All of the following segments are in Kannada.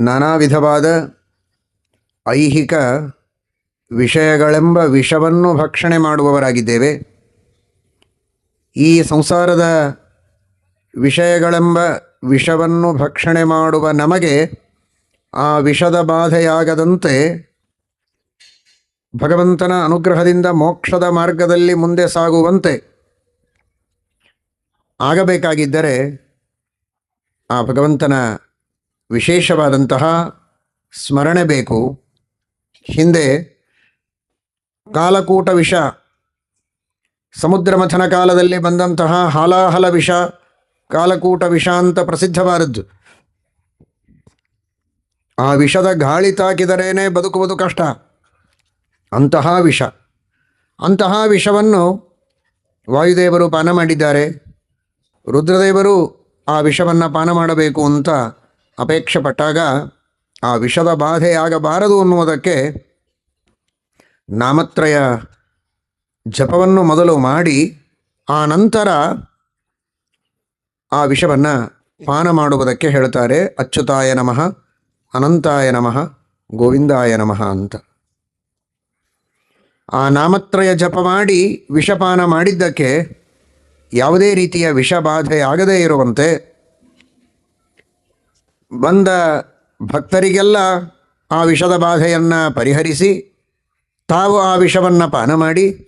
ನಾನಾ ವಿಧವಾದ ಐಹಿಕ ವಿಷಯಗಳೆಂಬ ವಿಷವನ್ನು ಭಕ್ಷಣೆ ಮಾಡುವವರಾಗಿದ್ದೇವೆ. ಈ ಸಂಸಾರದ ವಿಷಯಗಳೆಂಬ ವಿಷವನ್ನು ಭಕ್ಷಣೆ ಮಾಡುವ ನಮಗೆ ಆ ವಿಷದ ಬಾಧೆಯಾಗದಂತೆ ಭಗವಂತನ ಅನುಗ್ರಹದಿಂದ ಮೋಕ್ಷದ ಮಾರ್ಗದಲ್ಲಿ ಮುಂದೆ ಸಾಗುವಂತೆ ಆಗಬೇಕಾಗಿದ್ದರೆ ಆ ಭಗವಂತನ ವಿಶೇಷವಾದಂತಹ ಸ್ಮರಣೆ ಬೇಕು. ಹಿಂದೆ ಕಾಲಕೂಟ ವಿಷ ಸಮುದ್ರ ಮಥನ ಕಾಲದಲ್ಲಿ ಬಂದಂತಹ ಹಾಲಾಹಲ ವಿಷ, ಕಾಲಕೂಟ ವಿಷ ಅಂತ ಪ್ರಸಿದ್ಧವಾದದ್ದು. ಆ ವಿಷದ ಗಾಳಿ ತಾಕಿದರೇನೆ ಬದುಕುವುದು ಕಷ್ಟ. ಅಂತಹ ವಿಷ. ಅಂತಹ ವಿಷವನ್ನು ವಾಯುದೇವರು ಪಾನ ಮಾಡಿದ್ದಾರೆ. ರುದ್ರದೇವರು ಆ ವಿಷವನ್ನು ಪಾನ ಮಾಡಬೇಕು ಅಂತ ಅಪೇಕ್ಷೆ ಪಟ್ಟಾಗ ಆ ವಿಷದ ಬಾಧೆಯಾಗಬಾರದು ಅನ್ನುವುದಕ್ಕೆ ನಾಮತ್ರಯ ಜಪವನ್ನು ಮೊದಲು ಮಾಡಿ ಆ ನಂತರ ಆ ವಿಷವನ್ನು ಪಾನ ಮಾಡುವುದಕ್ಕೆ ಹೇಳ್ತಾರೆ, ಅಚ್ಯುತಾಯ ನಮಃ, ಅನಂತಾಯ ನಮಃ, ಗೋವಿಂದಾಯ ನಮಃ ಅಂತ. ಆ ನಾಮತ್ರಯ ಜಪ ಮಾಡಿ ವಿಷಪಾನ ಮಾಡಿದ್ದಕ್ಕೆ ಯಾವುದೇ ರೀತಿಯ ವಿಷಬಾಧೆ ಆಗದೇ ಇರುವಂತೆ ಬಂದ ಭಕ್ತರಿಗೆಲ್ಲ ಆ ವಿಷದ ಬಾಧೆಯನ್ನು ಪರಿಹರಿಸಿ ತಾವು ಆ ವಿಷವನ್ನು ಪಾನ ಮಾಡಿ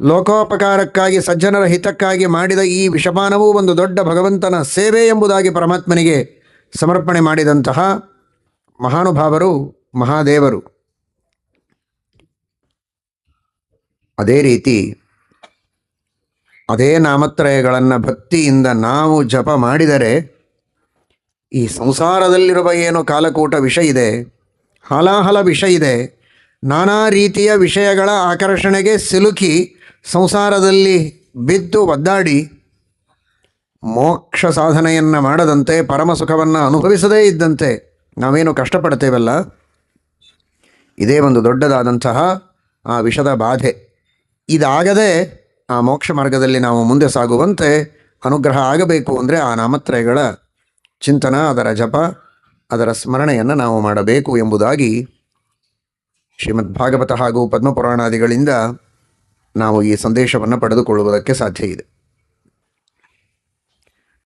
ಲೋಕೋಪಕಾರಕ್ಕಾಗಿ, ಸಜ್ಜನರ ಹಿತಕ್ಕಾಗಿ ಮಾಡಿದ ಈ ವಿಷಪಾನವೂ ಒಂದು ದೊಡ್ಡ ಭಗವಂತನ ಸೇವೆ ಎಂಬುದಾಗಿ ಪರಮಾತ್ಮನಿಗೆ ಸಮರ್ಪಣೆ ಮಾಡಿದಂತಹ ಮಹಾನುಭಾವರು, ಮಹಾದೇವರು. ಅದೇ ರೀತಿ ಅದೇ ನಾಮತ್ರಯಗಳನ್ನು ಭಕ್ತಿಯಿಂದ ನಾವು ಜಪ ಮಾಡಿದರೆ ಈ ಸಂಸಾರದಲ್ಲಿರುವ ಏನು ಕಾಲಕೂಟ ವಿಷ ಇದೆ, ಹಲಾಹಲ ವಿಷ ಇದೆ, ನಾನಾ ರೀತಿಯ ವಿಷಯಗಳ ಆಕರ್ಷಣೆಗೆ ಸಿಲುಕಿ ಸಂಸಾರದಲ್ಲಿ ಬಿದ್ದು ಒದ್ದಾಡಿ ಮೋಕ್ಷ ಸಾಧನೆಯನ್ನು ಮಾಡದಂತೆ ಪರಮ ಸುಖವನ್ನು ಅನುಭವಿಸದೇ ಇದ್ದಂತೆ ನಾವೇನು ಕಷ್ಟಪಡ್ತೇವಲ್ಲ? ಇದೇ ಒಂದು ದೊಡ್ಡದಾದಂತಹ ಆ ವಿಷದ ಬಾಧೆ. ಇದಾಗದೆ ಆ ಮೋಕ್ಷ ಮಾರ್ಗದಲ್ಲಿ ನಾವು ಮುಂದೆ ಸಾಗುವಂತೆ ಅನುಗ್ರಹ ಆಗಬೇಕು ಅಂದರೆ ಆ ನಾಮತ್ರಯಗಳ ಚಿಂತನ, ಅದರ ಜಪ, ಅದರ ಸ್ಮರಣೆಯನ್ನು ನಾವು ಮಾಡಬೇಕು ಎಂಬುದಾಗಿ ಶ್ರೀಮದ್ ಭಾಗವತ ಹಾಗೂ ಪದ್ಮಪುರಾಣಾದಿಗಳಿಂದ ನಾವು ಈ ಸಂದೇಶವನ್ನು ಪಡೆದುಕೊಳ್ಳುವುದಕ್ಕೆ ಸಾಧ್ಯ ಇದೆ.